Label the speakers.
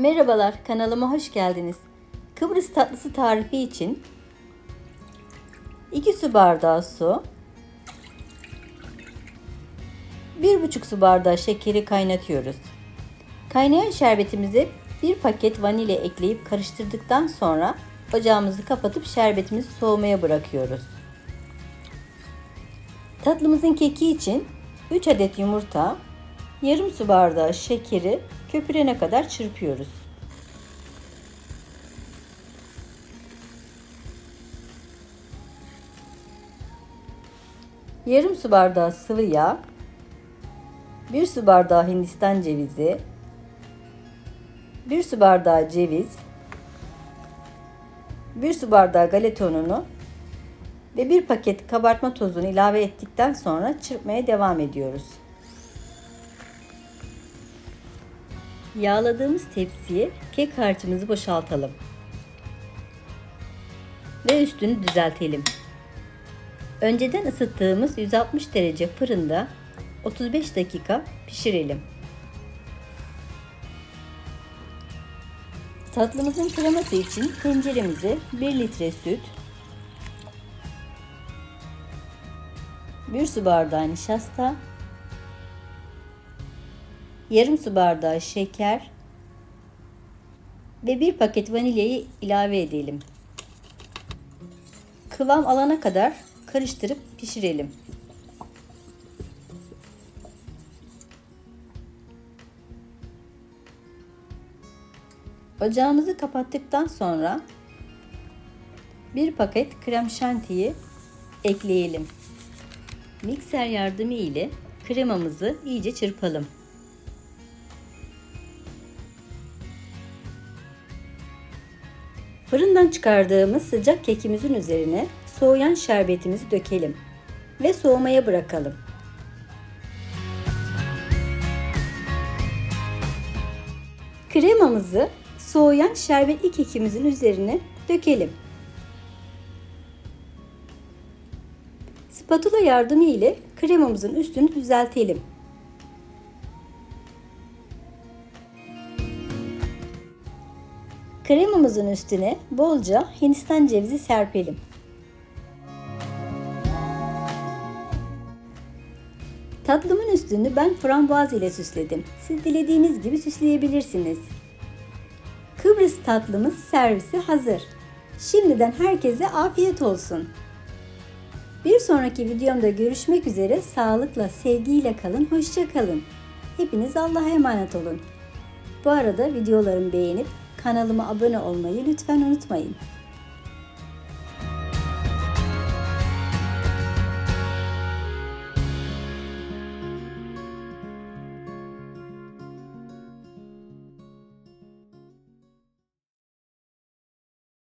Speaker 1: Merhabalar, kanalıma hoş geldiniz. Kıbrıs tatlısı tarifi için 2 su bardağı su, 1,5 su bardağı şekeri kaynatıyoruz. Kaynayan şerbetimize bir paket vanilya ekleyip karıştırdıktan sonra ocağımızı kapatıp şerbetimizi soğumaya bırakıyoruz. Tatlımızın keki için 3 adet yumurta, yarım su bardağı şekeri köpürene kadar çırpıyoruz. Yarım su bardağı sıvı yağ, 1 su bardağı hindistan cevizi, 1 su bardağı ceviz, 1 su bardağı galeta ununu ve 1 paket kabartma tozunu ilave ettikten sonra çırpmaya devam ediyoruz. Yağladığımız tepsiye kek harcımızı boşaltalım. Ve üstünü düzeltelim. Önceden ısıttığımız 160 derece fırında 35 dakika pişirelim. Tatlımızın kreması için tenceremize 1 litre süt, 1 su bardağı nişasta, yarım su bardağı şeker ve bir paket vanilyayı ilave edelim. Kıvam alana kadar karıştırıp pişirelim. Ocağımızı kapattıktan sonra bir paket krem şantiyi ekleyelim. Mikser yardımı ile kremamızı iyice çırpalım. Fırından çıkardığımız sıcak kekimizin üzerine soğuyan şerbetimizi dökelim ve soğumaya bırakalım. Kremamızı soğuyan şerbetli kekimizin üzerine dökelim. Spatula yardımı ile kremamızın üstünü düzeltelim. Kremamızın üstüne bolca hindistan cevizi serpelim. Tatlımın üstünü ben frambuaz ile süsledim. Siz dilediğiniz gibi süsleyebilirsiniz. Kıbrıs tatlımız servisi hazır. Şimdiden herkese afiyet olsun. Bir sonraki videomda görüşmek üzere sağlıkla, sevgiyle kalın, hoşça kalın. Hepiniz Allah'a emanet olun. Bu arada videolarımı beğenip kanalıma abone olmayı lütfen unutmayın.